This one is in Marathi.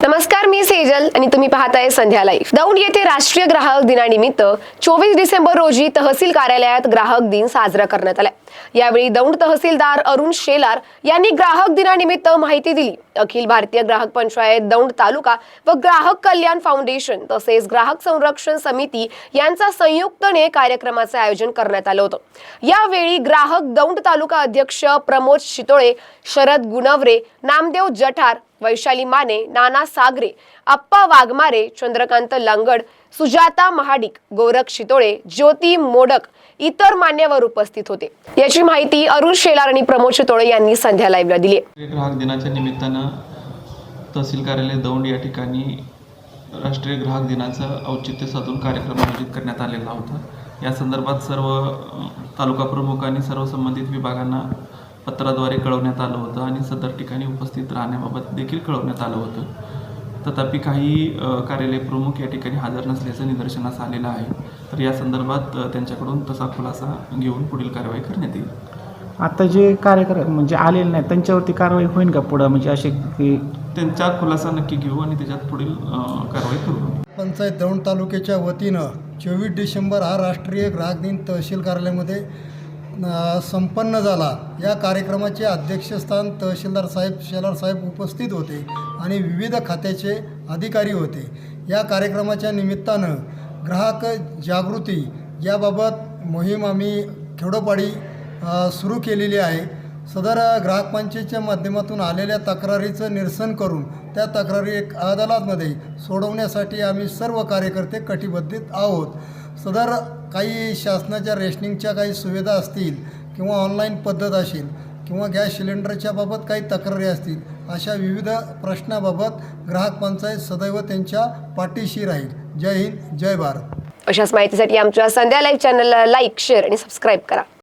नमस्कार मी सेजल आणि तुम्ही पाहताय संध्या लाईफ दौंड येथे राष्ट्रीय ग्राहक दिनानिमित्त चोवीस डिसेंबर रोजी तहसील कार्यालयात ग्राहक दिन साजरा करण्यात आला. यावेळी दौंड तहसीलदार अरुण शेलार यांनी ग्राहक दिनानिमित्त माहिती दिली. अखिल भारतीय ग्राहक पंचायत दौंड तालुका व ग्राहक कल्याण फाउंडेशन तसेच ग्राहक संरक्षण समिती यांचा संयुक्तने कार्यक्रमाचे आयोजन करण्यात आलं होतं. यावेळी ग्राहक दौंड तालुका अध्यक्ष प्रमोद शितोळे शरद गुणवरे नामदेव जठार वैशाली माने नाना सागरे अप्पा वाघमारे चंद्रकांत लांगड सुजाता महाडिक गोरख शितोळे ज्योती मोडक इतर मान्यवर उपस्थित होते. याची माहिती अरुण शेलार आणि प्रमोद शितोळे यांनी संध्या लाईव्हला दिली ग्राहक दिनाच्या निमित्तानं तहसील कार्यालय दौंड या ठिकाणी राष्ट्रीय ग्राहक दिनाचं औचित्य साधून कार्यक्रम आयोजित करण्यात आलेला होता. या संदर्भात सर्व तालुका प्रमुख आणि सर्व संबंधित विभागांना पत्राद्वारे कळवण्यात आलं होतं आणि सदर ठिकाणी उपस्थित राहण्याबाबत देखील कळवण्यात आलं होतं. तथापि काही कार्यालय प्रमुख या ठिकाणी हजर नसल्याचं निदर्शनास आलेलं आहे. तर या संदर्भात त्यांच्याकडून तसा खुलासा घेऊन पुढील कारवाई करण्यात येईल. आता जे कार्यक्रम म्हणजे आलेले नाही त्यांच्यावरती कारवाई होईल का पुढं? म्हणजे असे की त्यांचा खुलासा नक्की घेऊ आणि त्याच्यात पुढील कारवाई करू. पंचायत दौंड तालुक्याच्या वतीनं चोवीस डिसेंबर हा राष्ट्रीय ग्राहक दिन तहसील कार्यालयामध्ये संपन्न झाला. या कार्यक्रमाचे अध्यक्षस्थान तहसीलदार साहेब शेलार साहेब उपस्थित होते आणि विविध खात्याचे अधिकारी होते. या कार्यक्रमाच्या निमित्तानं ग्राहक जागृती याबाबत मोहीम आम्ही खेडोपाडी सुरू केलेली आहे. सदर ग्राहक पंचायतच्या माध्यमातून आलेल्या तक्रारीचं निरसन करून त्या तक्रारी एक अदालतमध्ये सोडवण्यासाठी आम्ही सर्व कार्यकर्ते कटिबद्धित आहोत. सदर काही शासनाच्या रेशनिंगच्या काही सुविधा असतील किंवा ऑनलाईन पद्धत असेल किंवा गॅस सिलेंडरच्या बाबत काही तक्रारी असतील अशा विविध प्रश्नाबाबत ग्राहक पंचायत सदैव त्यांच्या पाठीशी राहील. जय हिंद जय भारत. अशाच माहितीसाठी आमच्या संध्या लाईव्ह चॅनलला लाईक शेअर आणि सबस्क्राईब करा.